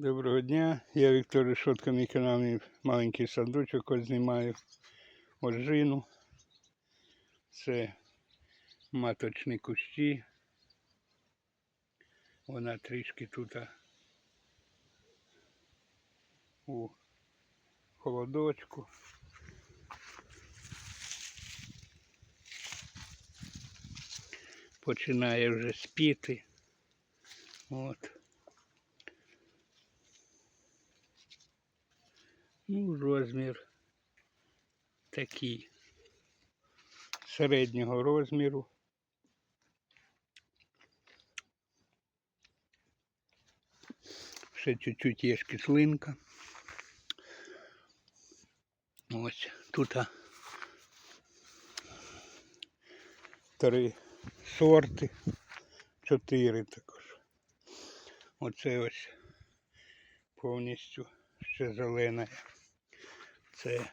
Доброго дня, я Віктор Решотка, мій канал, мій маленький садочок, ось знімаю ожину. Це маточні кущі. Вона трішки тут у холодочку. Починає вже спіти. От. Ну, розмір такий. Середнього розміру. Ще чуть-чуть є кислинка. Ось тут три сорти, чотири також. Оце ось повністю ще зелена. Це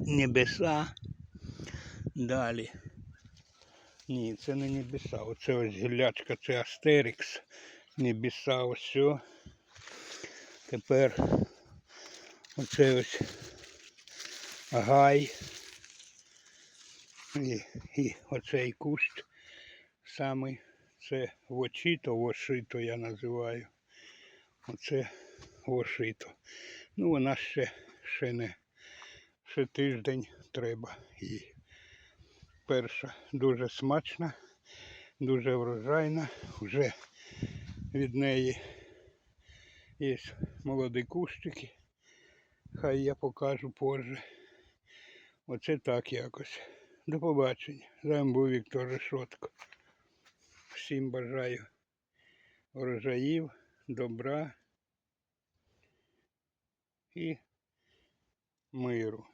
небеса. Далі. Ні, це не небеса. Оце ось гіллячка, це Астерікс. Небеса ось. Тепер оце ось гай. І, і оцей кущ самий. Це вочито, вошито я називаю. Оце вошито. Ну вона ще, ще не ще тиждень треба їй. Перша дуже смачна, дуже врожайна. Вже від неї є молоді кущики. Хай я покажу позже. Оце так якось. До побачення. З вами був Віктор Решотко. Всім бажаю врожаїв, добра і миру.